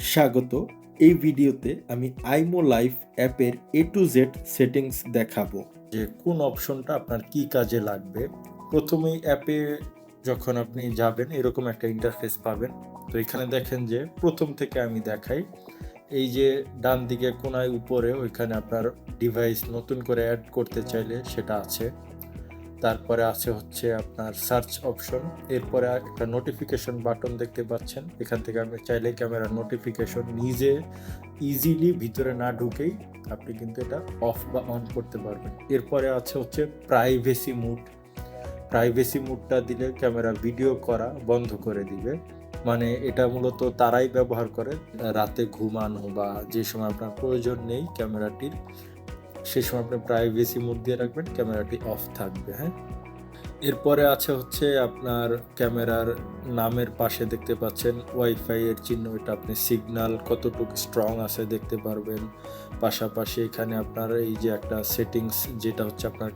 স্বাগত। এই ভিডিওতে আমি আইমো লাইফ অ্যাপের এ টু জেড সেটিংস দেখাবো। যে কোন অপশনটা আপনার কি কাজে লাগবে। প্রথমেই অ্যাপে যখন আপনি যাবেন, এরকম একটা ইন্টারফেস পাবেন। তো এখানে দেখেন যে প্রথম থেকে আমি দেখাই। এই যে ডান দিকে কোনায় উপরে ওইখানে আপনার ডিভাইস নতুন করে অ্যাড করতে চাইলে সেটা আছে। তারপরে আছে হচ্ছে আপনার সার্চ অপশন এরপরে একটা নোটিফিকেশন বাটন দেখতে পাচ্ছেন। এখান থেকে আপনি চাইলে ক্যামেরার নোটিফিকেশন নিজে ইজিলি ভিতরে না ঢুকেই আপনি কিন্তু এটা অফ বা অন করতে পারবেন। এরপরে আছে হচ্ছে প্রাইভেসি মুড প্রাইভেসি মুডটা দিলে ক্যামেরা ভিডিও করা বন্ধ করে দিবে। মানে এটা মূলত তারাই ব্যবহার করে। রাতে ঘুমানো বা যে সময় আপনার প্রয়োজন নেই ক্যামেরাটির সেই সময় আপনি প্রাইভেসি মোড দিয়ে রাখবেন ক্যামেরাটি অফ থাকবে হ্যাঁ? এরপরে আছে হচ্ছে আপনার ক্যামেরার নামের পাশে দেখতে পাচ্ছেন ওয়াইফাই এর চিহ্ন, এটা আপনি সিগন্যাল কতটুকু স্ট্রং আছে দেখতে পারবেন। পাশাপাশি এখানে আপনার এই যে একটা সেটিংস যেটা হচ্ছে আপনার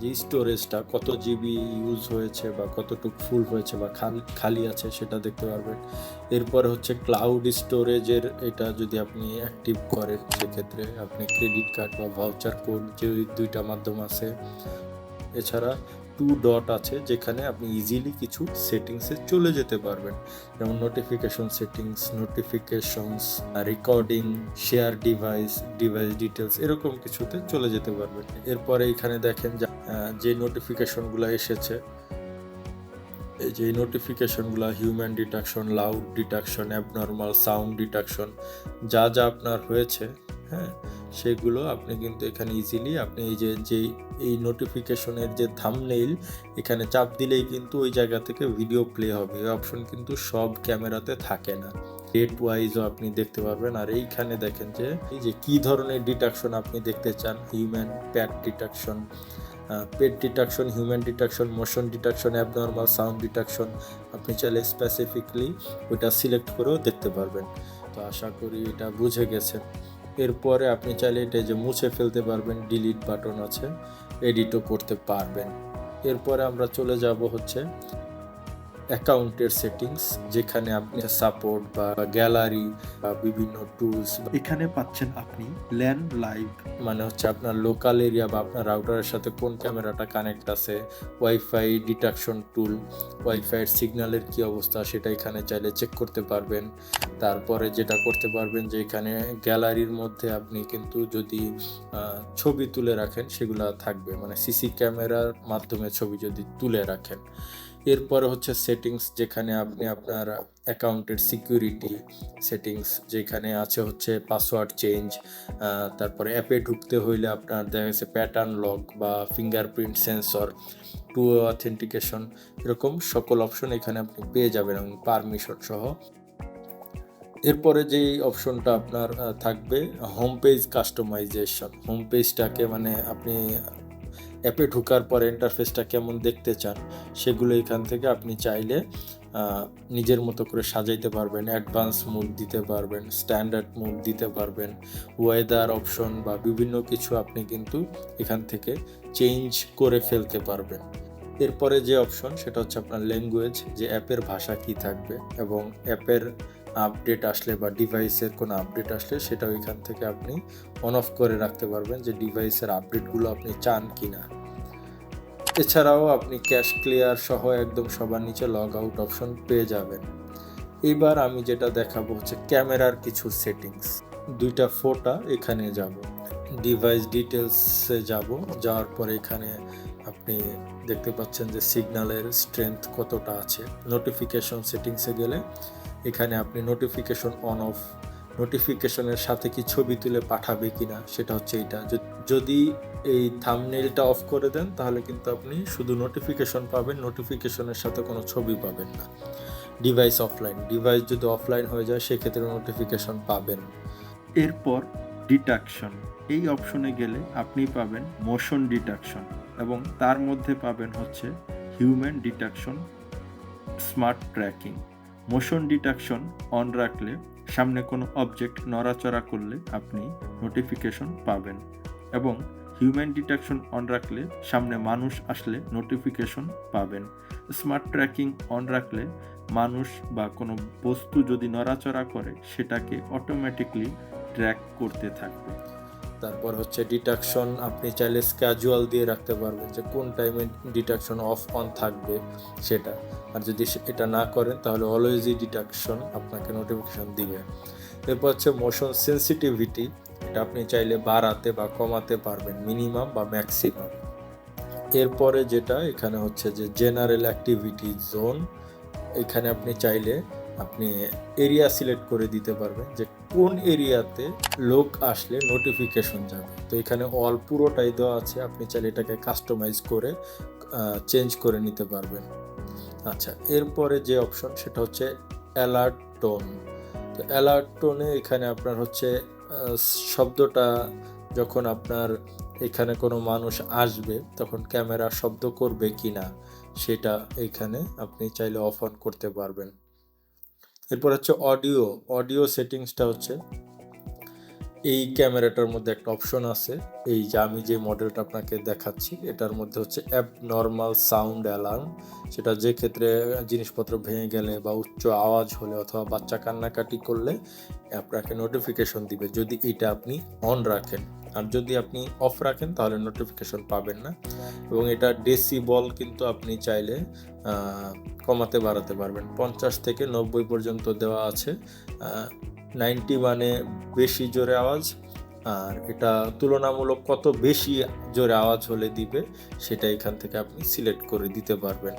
যে স্টোরেজটা কত জিবি ইউজ হয়েছে বা কতটুক ফুল হয়েছে বা খালি আছে সেটা দেখতে পারবেন। এরপর হচ্ছে ক্লাউড স্টোরেজের এটা যদি আপনি অ্যাক্টিভ করেন, সেক্ষেত্রে আপনি ক্রেডিট কার্ড বা ভাউচার কোড যে দুইটা মাধ্যম আছে। এছাড়া টু ডট আছে যেখানে আপনি ইজিলি কিছু সেটিংসে চলে যেতে পারবেন। যেমন notification settings notifications recording share device device details এরকম কিছুতে চলে যেতে পারবেন। এরপরে এখানে দেখেন যে, নোটিফিকেশনগুলো এসেছে এই যে নোটিফিকেশনগুলো human detection loud detection abnormal sound detection যা যা আপনার হয়েছে হ্যাঁ সেগুলো আপনি কিন্তু এখানে ইজিলি আপনি এই যে যে এই নোটিফিকেশনের যে থামনেইল এখানে চাপ দিলেই কিন্তু ওই জায়গা থেকে ভিডিও প্লে হবে। এই অপশন কিন্তু সব ক্যামেরাতে থাকে না। ডেট ওয়াইজও আপনি দেখতে পারবেন। আর এইখানে দেখেন যে, এই যে কী ধরনের ডিটেকশন আপনি দেখতে চান? Human pet detection pet detection human detection motion detection abnormal sound detection আপনি চাইলে স্পেসিফিকলি ওইটা সিলেক্ট করেও দেখতে পারবেন। তো আশা করি এটা বুঝে গেছেন। এরপরে আপনি চাইলে এটা যে মুছে ফেলতে পারবেন ডিলিট বাটন আছে এডিটও করতে পারবেন। এরপরে আমরা চলে যাব হচ্ছে অ্যাকাউন্টের সেটিংস যেখানে আপনি সাপোর্ট বা গ্যালারি বা বিভিন্ন টুলস এখানে পাচ্ছেন আপনি ল্যান্ড লাইভ মানে হচ্ছে আপনার লোকাল এরিয়া বা আপনার রাউটারের সাথে কোন ক্যামেরাটা কানেক্ট আছে ওয়াইফাই ডিটেকশন টুল ওয়াইফাইয়ের সিগন্যালের কি অবস্থা সেটা এখানে চাইলে চেক করতে পারবেন। তারপরে যেটা করতে পারবেন যে এখানে গ্যালারির মধ্যে আপনি কিন্তু যদি ছবি তুলে রাখেন সেগুলো থাকবে। মানে সিসি ক্যামেরার মাধ্যমে ছবি যদি তুলে রাখেন। এরপরে হচ্ছে সেটিংস যেখানে আপনি আপনার অ্যাকাউন্টের সিকিউরিটি সেটিংস যেখানে আছে হচ্ছে পাসওয়ার্ড চেঞ্জ তারপরে অ্যাপে ঢুকতে হইলে আপনার দেখা গেছে প্যাটার্ন লক বা ফিঙ্গারপ্রিন্ট সেন্সর টু অথেন্টিকেশন এরকম সকল অপশন এখানে আপনি পেয়ে যাবেন এবং পারমিশন সহ। এরপরে যেই অপশনটা আপনার থাকবে হোম পেজ কাস্টমাইজেশন হোম পেজটাকে মানে আপনি অ্যাপে ঢোকার পরে ইন্টারফেসটা কেমন দেখতে চান, সেগুলো এখান থেকে আপনি চাইলে নিজের মতো করে সাজাইতে পারবেন। অ্যাডভান্স মুড দিতে পারবেন স্ট্যান্ডার্ড মুড দিতে পারবেন ওয়েদার অপশন বা বিভিন্ন কিছু আপনি কিন্তু এখান থেকে চেঞ্জ করে ফেলতে পারবেন। এরপরে যে অপশন সেটা হচ্ছে আপনার ল্যাঙ্গুয়েজ যে অ্যাপের ভাষা কি থাকবে এবং অ্যাপের আপডেট আসলে বা ডিভাইসের কোনো আপডেট আসলে সেটা এখান থেকে আপনি অন অফ করে রাখতে পারবেন যে ডিভাইসের আপডেটগুলো আপনি চান কি না এছাড়াও আপনি ক্যাশ ক্লিয়ার সহ একদম সবার নিচে লগ আউট অপশন পেয়ে যাবেন। এবার আমি যেটা দেখাবো হচ্ছে ক্যামেরার কিছু সেটিংস দুইটা ফোটা এখানে যাব। ডিভাইস ডিটেলসে যাব। যাওয়ার পরে এখানে আপনি দেখতে পাচ্ছেন যে সিগন্যালের স্ট্রেংথ কতটা আছে। নোটিফিকেশন সেটিংসে গেলে এখানে আপনি নোটিফিকেশন অন অফ নোটিফিকেশনের সাথে কি ছবি তুলে পাঠাবে কিনা, সেটা হচ্ছে এইটা। য- যদি এই থামনেলটা অফ করে দেন, তাহলে কিন্তু আপনি শুধু নোটিফিকেশন পাবেন নোটিফিকেশনের সাথে কোনো ছবি পাবেন না। ডিভাইস অফলাইন ডিভাইস যদি অফলাইন হয়ে যায়, সেক্ষেত্রে নোটিফিকেশন পাবেন। এরপর ডিটাকশন এই অপশনে গেলে আপনি পাবেন মোশন ডিটাকশন এবং তার মধ্যে পাবেন হচ্ছে human detection smart tracking motion detection on রাখলে সামনে কোনো অবজেক্ট নড়াচড়া করলে আপনি নোটিফিকেশন পাবেন এবং হিউম্যান ডিটেকশন অন রাখলে সামনে মানুষ আসলে নোটিফিকেশন পাবেন। স্মার্ট ট্র্যাকিং অন রাখলে মানুষ বা কোনো বস্তু যদি নড়াচড়া করে, সেটাকে অটোমেটিকলি ট্র্যাক করতে থাকবে। তারপর হচ্ছে ডিটাকশন আপনি চাইলে স্ক্যাজুয়াল দিয়ে রাখতে পারবেন যে কোন টাইমে ডিটাকশন অফ অন থাকবে সেটা। আর যদি এটা না করেন, তাহলে অলওয়েজই ডিটাকশন আপনাকে নোটিফিকেশন দিবে। এরপর হচ্ছে মোশন সেন্সিটিভিটি এটা আপনি চাইলে বাড়াতে বা কমাতে পারবেন মিনিমাম বা ম্যাক্সিমাম এরপরে যেটা, এখানে হচ্ছে যে জেনারেল অ্যাক্টিভিটি জোন এখানে আপনি চাইলে আপনি এরিয়া সিলেক্ট করে দিতে পারবেন যে কোন এরিয়াতে লোক আসলে নোটিফিকেশন যাবে? তো এখানে অল পুরোটাই দেওয়া আছে, আপনি চাইলে এটাকে কাস্টমাইজ করে চেঞ্জ করে নিতে পারবেন। আচ্ছা এরপরে যে অপশন সেটা হচ্ছে অ্যালার্ট টোন তো অ্যালার্ট টোনে এখানে আপনার হচ্ছে শব্দটা যখন আপনার এখানে কোনো মানুষ আসবে, তখন ক্যামেরা শব্দ করবে কি না সেটা এখানে আপনি চাইলে অফ অন করতে পারবেন। এরপর হচ্ছে অডিও অডিও সেটিংসটা হচ্ছে এই ক্যামেরাটার মধ্যে একটা অপশন আছে। এই যে আমি যে মডেলটা আপনাকে দেখাচ্ছি, এটার মধ্যে হচ্ছে অ্যাপ নর্মাল সাউন্ড অ্যালার্ম সেটা যে ক্ষেত্রে জিনিসপত্র ভেঙে গেলে বা উচ্চ আওয়াজ হলে অথবা বাচ্চা কান্নাকাটি করলে আপনাকে নোটিফিকেশন দিবে। যদি এটা আপনি অন রাখেন আর যদি আপনি অফ রাখেন, তাহলে নোটিফিকেশন পাবেন না। এবং এটা ডেসি বল কিন্তু আপনি চাইলে কমাতে, বাড়াতে পারবেন। পঞ্চাশ থেকে নব্বই পর্যন্ত দেওয়া আছে। নাইনটি মানে বেশি জোরে আওয়াজ, আর এটা তুলনামূলক কত বেশি জোরে আওয়াজ হলে দিবে, সেটা এখান থেকে আপনি সিলেক্ট করে দিতে পারবেন।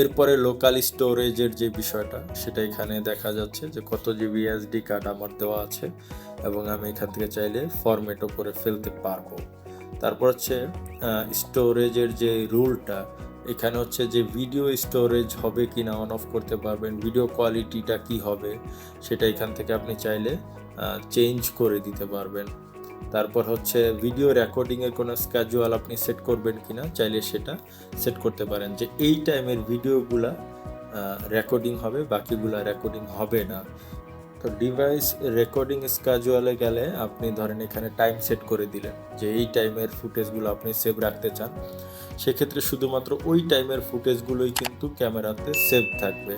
এরপরে লোকাল স্টোরেজের যে বিষয়টা, সেটা এখানে দেখা যাচ্ছে যে কত জিবি এসডি কার্ড আমার দেওয়া আছে এবং আমি এখান থেকে চাইলে ফরম্যাটও করে ফেলতে পারব। তারপর হচ্ছে স্টোরেজের যে রুলটা এখানে হচ্ছে যে ভিডিও স্টোরেজ হবে কি না অন অফ করতে পারবেন ভিডিও কোয়ালিটিটা কি হবে, সেটা এখান থেকে আপনি চাইলে চেঞ্জ করে দিতে পারবেন। তারপর হচ্ছে ভিডিও রেকর্ডিংয়ের কোনো স্ক্যাজুয়াল আপনি সেট করবেন কি না চাইলে সেটা সেট করতে পারেন। যে এই টাইমের ভিডিওগুলা রেকর্ডিং হবে, বাকিগুলা রেকর্ডিং হবে না। তো ডিভাইস রেকর্ডিং স্ক্যাজুয়ালে গেলে আপনি ধরেন এখানে টাইম সেট করে দিলেন, যে এই টাইমের ফুটেজগুলো আপনি সেভ রাখতে চান। সেক্ষেত্রে শুধুমাত্র ওই টাইমের ফুটেজগুলোই কিন্তু ক্যামেরাতে সেভ থাকবে।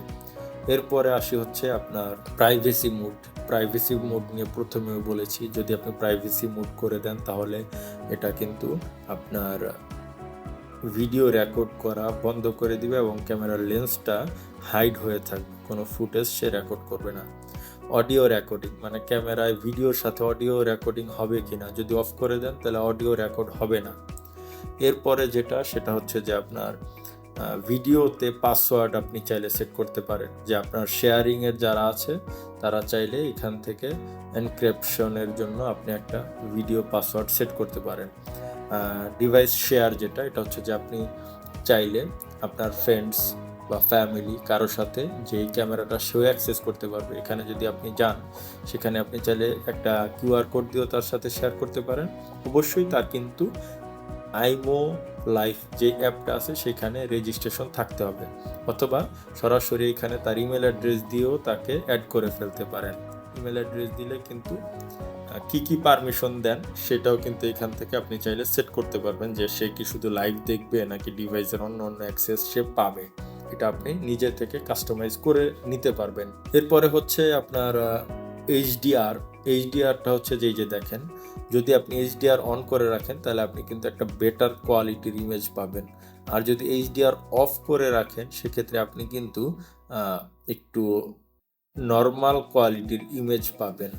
এরপরে আসি হচ্ছে আপনার প্রাইভেসি মুড প্রাইভেসি মুড নিয়ে প্রথমেও বলেছি, যদি আপনি প্রাইভেসি মুড করে দেন তাহলে এটা কিন্তু আপনার ভিডিও রেকর্ড করা বন্ধ করে দিবে এবং ক্যামেরার লেন্সটা হাইড হয়ে থাকবে। কোনো ফুটেজ সে রেকর্ড করবে না। অডিও রেকর্ডিং মানে ক্যামেরায় ভিডিওর সাথে অডিও রেকর্ডিং হবে কি না যদি অফ করে দেন তাহলে অডিও রেকর্ড হবে না। এরপরে যেটা, সেটা হচ্ছে যে আপনার ভিডিওতে পাসওয়ার্ড আপনি চাইলে সেট করতে পারেন। যে আপনার শেয়ারিংয়ের যারা আছে, তারা চাইলে এখান থেকে এনক্রিপশনের জন্য আপনি একটা ভিডিও পাসওয়ার্ড সেট করতে পারেন। ডিভাইস শেয়ার যেটা, এটা হচ্ছে যে আপনি চাইলে আপনার ফ্রেন্ডস বা ফ্যামিলি কারোর সাথে যে ক্যামেরাটা সেও অ্যাক্সেস করতে পারবে। এখানে যদি আপনি যান, সেখানে আপনি চাইলে একটা কিউআর কোড দিয়েও তার সাথে শেয়ার করতে পারেন। অবশ্যই তার কিন্তু আইমো লাইফ যে অ্যাপটা আছে, সেখানে রেজিস্ট্রেশন থাকতে হবে। অথবা সরাসরি এখানে তার ইমেল অ্যাড্রেস দিয়েও তাকে অ্যাড করে ফেলতে পারেন। ইমেল অ্যাড্রেস দিলে কিন্তু কি কি পারমিশন দেন, সেটাও কিন্তু এখান থেকে আপনি চাইলে সেট করতে পারবেন যে সে কি শুধু লাইভ দেখবে নাকি ডিভাইসের অন্য অন্য অ্যাক্সেস সে পাবে। এটা আপনি নিজে থেকে কাস্টমাইজ করে নিতে পারবেন। এরপরে হচ্ছে আপনার এইচডিআর এইচডিআরটা হচ্ছে যেই যে দেখেন, যদি আপনি এইচডিআর অন করে রাখেন, তাহলে আপনি কিন্তু একটা বেটার কোয়ালিটির ইমেজ পাবেন। আর যদি এইচডিআর অফ করে রাখেন, সেক্ষেত্রে আপনি কিন্তু একটু নর্মাল কোয়ালিটির ইমেজ পাবেন।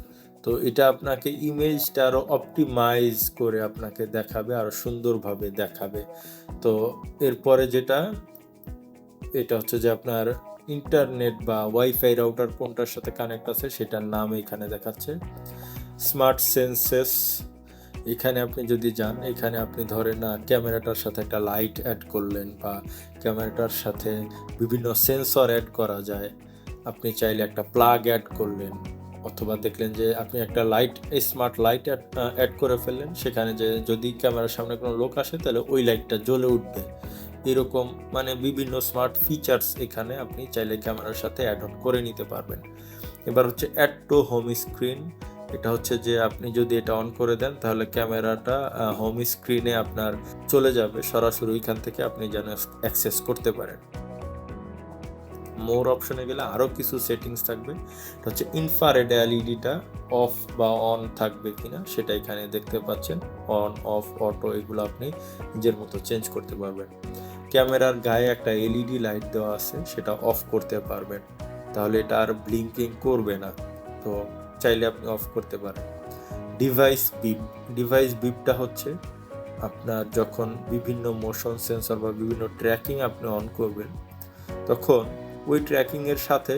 তো এটা আপনাকে ইমেজটা আরও অপটিমাইজ করে আপনাকে দেখাবে আরও সুন্দরভাবে দেখাবে। তো এরপরে যেটা, এটা হচ্ছে যে আপনার ইন্টারনেট বা ওয়াইফাই রাউটার কোনটার সাথে কানেক্ট আছে সেটার নাম এখানে দেখাচ্ছে। স্মার্ট সেন্সেস এখানে আপনি যদি যান, এখানে আপনি ধরেন না ক্যামেরাটার সাথে একটা লাইট অ্যাড করলেন বা ক্যামেরাটার সাথে বিভিন্ন সেন্সর অ্যাড করা যায়। আপনি চাইলে একটা প্লাগ অ্যাড করলেন, অথবা দেখলেন যে আপনি একটা লাইট স্মার্ট লাইট অ্যাড করে ফেললেন। সেখানে যে যদি ক্যামেরার সামনে কোনো লোক আসে, তাহলে ওই লাইটটা জ্বলে উঠবে। এরকম মানে বিভিন্ন স্মার্ট ফিচার্স এখানে আপনি চাইলে ক্যামেরার সাথে অ্যাড অন করে নিতে পারবেন। এবার হচ্ছে অ্যাড টু হোম স্ক্রিন এটা হচ্ছে যে আপনি যদি এটা অন করে দেন, তাহলে ক্যামেরাটা হোম স্ক্রিনে আপনার চলে যাবে। সরাসরি ওইখান থেকে আপনি যেন অ্যাক্সেস করতে পারেন। মোর অপশনে গেলে আরও কিছু সেটিংস থাকবে। এটা হচ্ছে ইনফারেড এলইডিটা অফ বা অন থাকবে কিনা, সেটা এখানে দেখতে পাচ্ছেন। অন অফ অটো এগুলো আপনি নিজের মতো চেঞ্জ করতে পারবেন। ক্যামেরার গায়ে একটা এলইডি লাইট দেওয়া আছে, সেটা অফ করতে পারবেন। তাহলে এটা আর ব্লিঙ্কিং করবে না, তো চাইলে আপনি অফ করতে পারেন। ডিভাইস বিপ ডিভাইস বিপটা হচ্ছে আপনার যখন বিভিন্ন মোশন সেন্সর বা বিভিন্ন ট্র্যাকিং আপনি অন করবেন, তখন ওই ট্র্যাকিংয়ের সাথে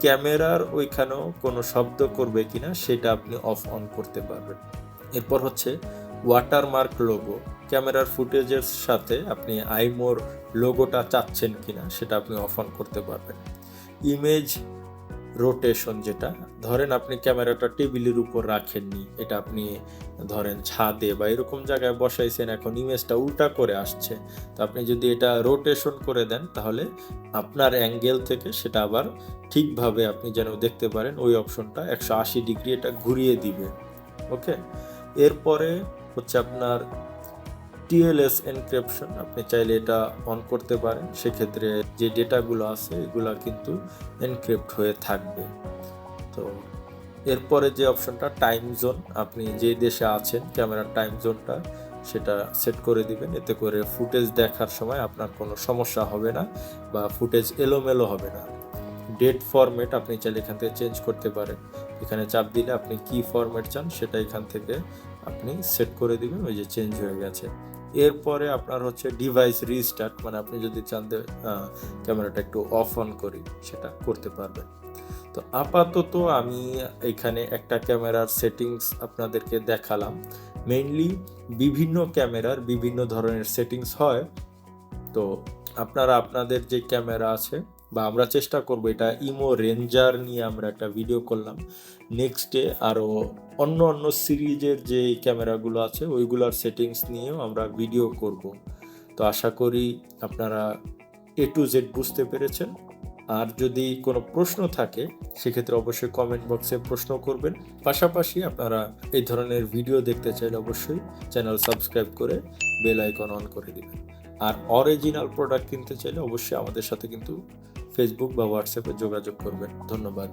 ক্যামেরার ওইখানেও কোনো শব্দ করবে কিনা সেটা আপনি অফ অন করতে পারবেন। এরপর হচ্ছে ওয়াটারমার্ক লোগো ক্যামেরার ফুটেজের সাথে আপনি আইমোর লোগোটা চাচ্ছেন কিনা সেটা আপনি অফ অন করতে পারবেন। ইমেজ রোটেশন যেটা, ধরেন আপনি ক্যামেরাটা টেবিলের উপর রাখেননি, এটা আপনি ধরেন ছাদে বা এরকম জায়গায় বসাইছেন, এখন ইমেজটা উল্টা করে আসছে, তো আপনি যদি এটা রোটেশন করে দেন, তাহলে আপনার অ্যাঙ্গেল থেকে সেটা আবার ঠিকভাবে আপনি যেন দেখতে পারেন, ওই অপশনটা একশো আশি ডিগ্রি এটা ঘুরিয়ে দিবে ওকে এরপরে হচ্ছে আপনার টিএলএস এনক্রিপশন আপনি চাইলে এটা অন করতে পারেন। সেক্ষেত্রে যে ডেটাগুলো আছে, এগুলো কিন্তু এনক্রিপ্ট হয়ে থাকবে। তো এরপরে যে অপশনটা টাইম জোন আপনি যে দেশে আছেন ক্যামেরার টাইম জোনটা সেটা সেট করে দিবেন। এতে করে ফুটেজ দেখার সময় আপনার কোনো সমস্যা হবে না বা ফুটেজ এলোমেলো হবে না। ডেট ফরম্যাট আপনি চাইলে এখান থেকে চেঞ্জ করতে পারেন। এখানে চাপ দিলে আপনি কি ফরম্যাট চান, সেটা এখান থেকে আপনি সেট করে দিবেন, ওই যে চেঞ্জ হয়ে গেছে। এরপরে আপনার হচ্ছে ডিভাইস রিস্টার্ট মানে আপনি যদি চান ক্যামেরাটা একটু অফ অন করি, সেটা করতে পারবেন। তো আপাতত আমি এখানে একটা ক্যামেরার সেটিংস আপনাদেরকে দেখালাম। মেইনলি বিভিন্ন ক্যামেরার বিভিন্ন ধরনের সেটিংস হয়। তো আপনারা, আপনাদের যে ক্যামেরা আছে বা আমরা চেষ্টা করব এটা ইমো রেঞ্জার নিয়ে আমরা একটা ভিডিও করলাম। নেক্সটে আরও অন্য অন্য সিরিজের যে ক্যামেরাগুলো আছে, ওইগুলোর সেটিংস নিয়েও আমরা ভিডিও করব। তো আশা করি আপনারা এ টু জেড বুঝতে পেরেছেন। আর যদি কোনো প্রশ্ন থাকে, সেক্ষেত্রে অবশ্যই কমেন্ট বক্সে প্রশ্ন করবেন। পাশাপাশি আপনারা এই ধরনের ভিডিও দেখতে চাইলে অবশ্যই চ্যানেল সাবস্ক্রাইব করে বেল আইকন অন করে দেবেন। আর অরিজিনাল প্রোডাক্ট কিনতে চাইলে অবশ্যই আমাদের সাথে কিন্তু ফেসবুক বা হোয়াটসঅ্যাপে যোগাযোগ করবেন। ধন্যবাদ।